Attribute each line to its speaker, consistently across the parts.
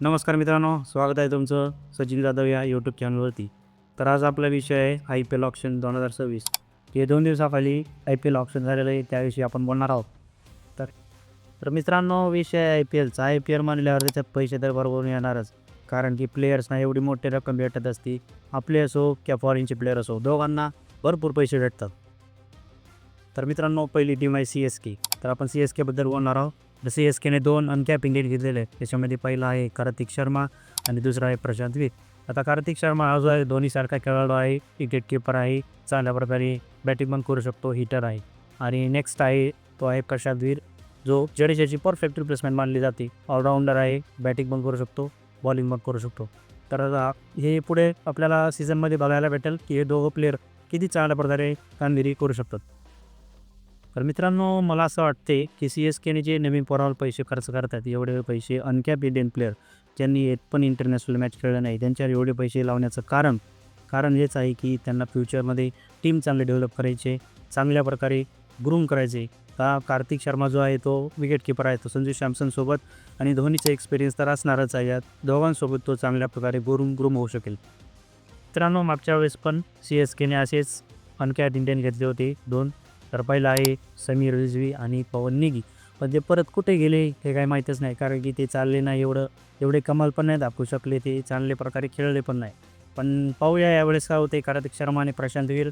Speaker 1: नमस्कार मित्रांनो स्वागत आहे तुमचं सचिन जाधव या यूट्यूब चॅनलवरती तर आज आपला विषय आहे आय पी एल ऑप्शन दोन हजार सव्वीस. हे दोन दिवसाखाली आय पी एल ऑप्शन झालेलं आहे त्याविषयी आपण बोलणार आहोत. तर तर मित्रांनो विषय आहे आय पी एलचा आय पी एल म्हणल्यावर त्याच्यात पैसे तर बरोबर येणारच. कारण की प्लेयर्सना एवढी मोठी रक्कम भेटत असते. आपले असो किंवा फॉरेनचे प्लेयर असो दोघांना भरपूर पैसे भेटतात. तर मित्रांनो पहिली टीम आहे सी एस के तर आपण सी एस केबद्दल बोलणार आहोत. जसे एस केने दोन अनकॅप इंडियन घेतलेले आहे त्याच्यामध्ये पहिला आहे कार्तिक शर्मा आणि दुसरा आहे प्रशांत वीर. आता कार्तिक शर्मा हा जो आहे धोनीसारखा खेळाडू आहे विकेट किपर आहे चांगल्या प्रकारे बॅटिंग पण करू शकतो हिटर आहे. आणि नेक्स्ट आहे तो आहे प्रशांत वीर जो जडेजाची परफेक्ट रिप्लेसमेंट मानली जाते. ऑलराऊंडर आहे बॅटिंग पण करू शकतो बॉलिंग पण करू शकतो. तर हे पुढे आपल्याला सीझनमध्ये बघायला भेटेल की हे दोघं प्लेअर किती चांगल्या प्रकारे कामगिरी करू शकतात. तर मित्रांनो मला असं वाटते की सी एस केने जे नवीन पोरावर पैसे खर्च करतात एवढे पैसे अनकॅप इंडियन प्लेअर ज्यांनी एक पण इंटरनॅशनल मॅच खेळलं नाही त्यांच्यावर एवढे पैसे लावण्याचं कारण कारण हेच आहे की त्यांना फ्युचरमध्ये टीम चांगले डेव्हलप करायचे चांगल्या प्रकारे ग्रूम करायचे. का कार्तिक शर्मा जो आहे तो विकेट किपर आहे तो संजू सॅमसनसोबत आणि धोनीचा एक्सपिरियन्स तर असणारच आहे यात दोघांसोबत तो चांगल्या प्रकारे ग्रूम ग्रूम होऊ शकेल. मित्रांनो मागच्या वेळेस पण सी एस केने असेच अनकॅट इंडियन घेतले होते दोन तर पहिला आहे समीर रिजवी आणि पवन निगी. पण ते परत कुठे गेले हे काही माहीतच नाही कारण की ते चालले नाही एवढं एवढे कमाल पण नाही दाखवू शकले ते चांगल्या प्रकारे खेळले पण नाही. पण पाहूया यावेळेस काय होते कार्तिक शर्मा आणि प्रशांत वीर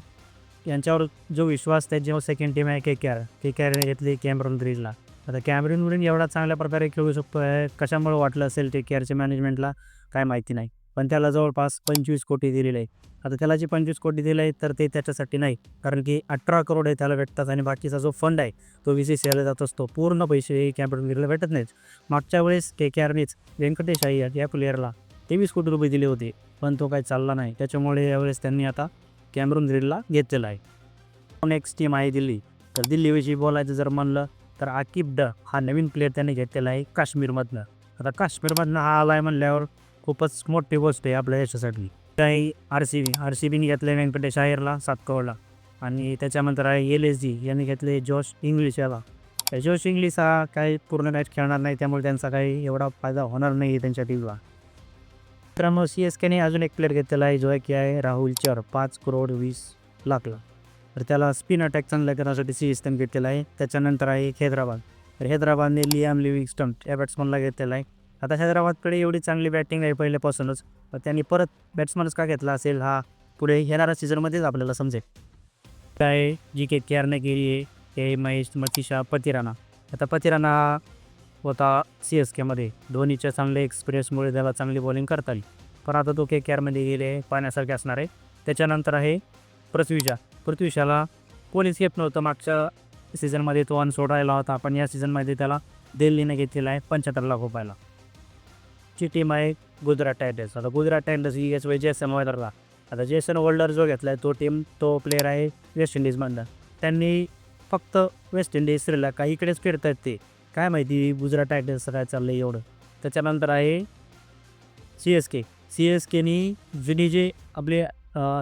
Speaker 1: यांच्यावर जो विश्वास त्या जेव्हा सेकंड टीम आहे K K R K K R घेतली कॅमरून ग्रीजला आता कॅमरून ग्रीन एवढा चांगल्या प्रकारे खेळू शकतो आहे कशामुळे वाटलं असेल ते के आरच्या मॅनेजमेंटला काय माहिती नाही. पण त्याला जवळपास पंचवीस कोटी दिलेले आहे आता त्याला जे पंचवीस कोटी दिले आहे तर ते त्याच्यासाठी नाही. कारण की अठरा करोड आहे त्याला भेटतात आणि बाकीचा जो फंड आहे तो वी सी सी जात असतो. पूर्ण पैसे कॅम्पटन गिरीला भेटत नाहीत. मागच्या वेळेस के के आरनेच व्यंकटेश अय्यर या प्लेअरला तेवीस कोटी रुपये दिले होते पण तो काही चालला नाही. त्याच्यामुळे यावेळेस त्यांनी आता कॅमरून ग्रीडला घेतलेला आहे. नेक्स्ट टीम आहे दिल्ली? तर दिल्लीविषयी बोलायचं जर म्हणलं तर आकिब ड हा नवीन प्लेअर त्यांनी घेतलेला आहे काश्मीरमधनं. आता काश्मीरमधनं हा आला आहे म्हणल्यावर खूपच मोठी गोष्ट आहे आपल्या देशासाठी. काही R C B R C बीने घेतले व्यंकटेश अय्यरला सात आणि त्याच्यानंतर आहे एल एस जी यांनी घेतले जॉश इंग्लिश याला. जोश जॉश इंग्लिश हा काही पूर्ण मॅच खेळणार नाही त्यामुळे त्यांचा काही एवढा फायदा होणार नाही त्यांच्या टीमला मित्रांनो सी एस केने अजून एक प्लेअर घेतलेला आहे जो आहे की आहे राहुल चर पाच करोड वीस लाखला. तर त्याला स्पिन अटॅक चांगला करण्यासाठी सी एस त्यांनी घेतलेला आहे. त्याच्यानंतर आहे हैदराबाद. तर हैदराबादने लियाम लिव्हिंगस्टन या बॅट्समनला घेतलेला आहे. आता हैदराबादकडे एवढी चांगली बॅटिंग आहे पहिल्यापासूनच. त्यांनी परत बॅट्समनच का घेतला असेल हा पुढे येणाऱ्या सीझनमध्येच आपल्याला समजेल. काय जी के के आरने केली आहे ते महेश मतीशा पतिराणा. आता पतिराणा होता सी एस केमध्ये धोनीच्या चांगल्या एक्सपिरियन्समुळे त्याला चांगली बॉलिंग करता आली. पण आता तो के के आरमध्ये गेले पाण्यासारखे असणार आहे. त्याच्यानंतर आहे पृथ्वीशा पृथ्वीशाला कोणीच घेत नव्हतं मागच्या सीझनमध्ये तो अनसोड राहिला होता. पण या सीझनमध्ये त्याला दिल्लीने घेतलेला आहे पंच्याहत्तर लाख रुपयाला. ची टीम आहे गुजरात टायटन्स आता गुजरात टायटन्स ही याच वेळी जेसन वॉर्डरला आता जेसन होल्डर जो घेतला आहे तो टीम तो प्लेअर आहे वेस्ट इंडिजमधला त्यांनी फक्त वेस्ट इंडिज श्रीलंका इकडेच खेळत आहेत ते. काय माहिती गुजरात टायटन्स काय चाललं आहे एवढं. त्याच्यानंतर आहे C S K C S केनी जुनी जे आपले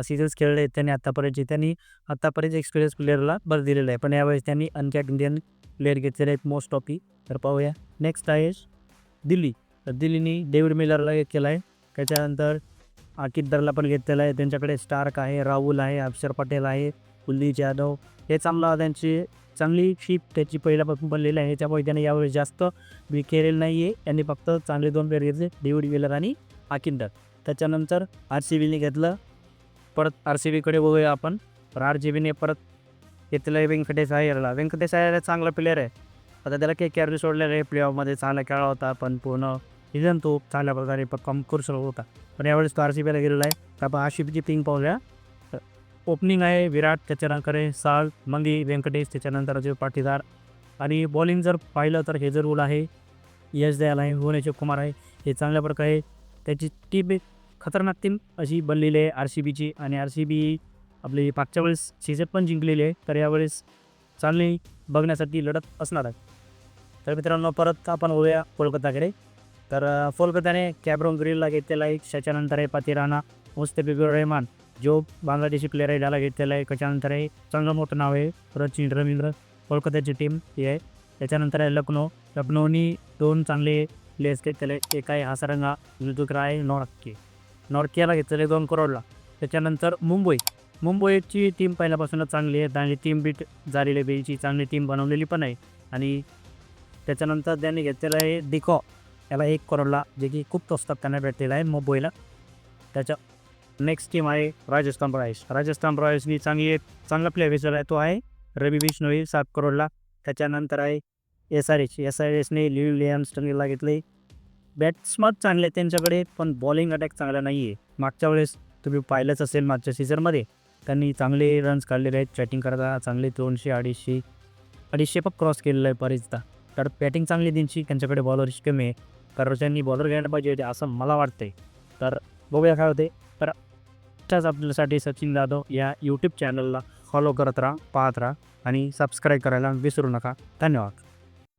Speaker 1: सीझन्स खेळले आहेत त्यांनी आत्तापर्यंतचे त्यांनी आत्तापर्यंत एक्सपिरियन्स प्लेअरला बरं दिलेलं आहे. पण यावेळेस त्यांनी अनकॅट इंडियन प्लेअर घेतलेले आहेत मोस्ट ऑफी तर पाहूया. नेक्स्ट आहे दिल्ली. तर दिल्लीनी डेव्हिड मिलरला केला आहे त्याच्यानंतर किद्दरला पण घेतलेला आहे. त्यांच्याकडे स्टार्क आहे राहुल आहे अक्षर पटेल आहे कुलदीप यादव. हे चांगला त्यांची चांगली शीप त्याची पहिल्यापासून बनलेली आहे. त्यामुळे त्याने यावेळी जास्त विखेरेल नाही आहे यांनी फक्त चांगले दोन प्लेअर घेतले डेव्हिड विलर आणि आकिंदर त्याच्यानंतर आर सी बीने घेतलं. परत आर सी बीकडे बघूया आपण. तर आर सी बीने परत घेतलं आहे व्यंकटेश अय्यरला. व्यंकटेश अय्यर चांगला प्लेअर आहे. आता त्याला के कॅरी सोडलेलं आहे. प्ले ऑफमध्ये चांगला खेळा होता. पण पूर्ण सीझन तो चांगल्या प्रकारे परफॉर्म करू शकत होता. पण यावेळेस तो आर सी बीला गेलेला आहे. तर आपण आशिफची टीम पाहूया. ओपनिंग आहे विराट त्याच्यानंतर साल मंगी व्यंकटेश त्याच्यानंतर अजय पाटीदार. आणि बॉलिंग जर पाहिलं तर हेजरवूल आहे यश दयाल आहे भुवनेश्वर कुमार आहे हे चांगल्या प्रकारे त्याची टीम खतरनाक टीम अशी बनलेली आहे आर सी बीची आणि आर सी बी आपली मागच्या वेळेस सीझन पण जिंकलेली आहे. तर यावेळेस चांगली बघण्यासाठी लढत असणार आहे. तर मित्रांनो परत आपण होऊया कोलकाताकडे. तर कोलकात्याने कोलकाताने कॅब्रोन ग्रिलला घेतलेला आहे. त्याच्यानंतर आहे पातिराणा मुस्तफिजुर रहमान जो बांगलादेशी प्लेअर आहे त्याला घेतलेला आहे. त्याच्यानंतर आहे चांगलं मोठं नाव आहे. रचिन रवींद्र कोलकात्याची टीम ही आहे. त्याच्यानंतर आहे लखनौ लखनौनी दोन चांगले प्लेयर्स घेतलेले एक आहे हासरंगा दुसरा आहे नॉर्के. नॉर्कियाला घेतलेले दोन करोडला त्याच्यानंतर मुंबई. मुंबईची टीम पहिल्यापासूनच चांगली आहे. चांगली टीम बीट झालेली बेची चांगली टीम बनवलेली पण आहे. आणि त्याच्यानंतर त्यांनी घेतलेलं आहे डिकॉ याला एक करोडला जे की खूप स्वस्तात त्यांना भेटलेला आहे मुंबईला त्याच्या नेक्स्ट टीम आहे राजस्थान रॉयल्स. राजस्थान रॉयल्सनी चांगली एक चांगला प्लेअर विचारला आहे तो आहे रवी बिश्नोई सात करोडला. त्याच्यानंतर आहे S R H S R एसने लिव्ह लियामस्टनला घेतले. बॅट्समन चांगले आहेत त्यांच्याकडे पण बॉलिंग अटॅक चांगला नाही आहे मागच्या वेळेस तुम्ही पाहिलंच असेल मागच्या सीझनमध्ये त्यांनी चांगले रन्स काढलेले आहेत बॅटिंग करता चांगले दोनशे अडीचशे अडीचशे पण क्रॉस केलेलं आहे बरेचदा. तर बॅटिंग चांगली त्यांची त्यांच्याकडे बॉलरची कमी आहे. कर्मचाऱ्यांनी त्यांनी बॉलर घ्यायला पाहिजे होते असं मला वाटतंय. तर बघूया काय होते. तर त्याच आपल्यासाठी सचिन जाधव या यूट्यूब चॅनलला फॉलो करत राहा पाहत राहा आणि सबस्क्राईब करायला विसरू नका. धन्यवाद.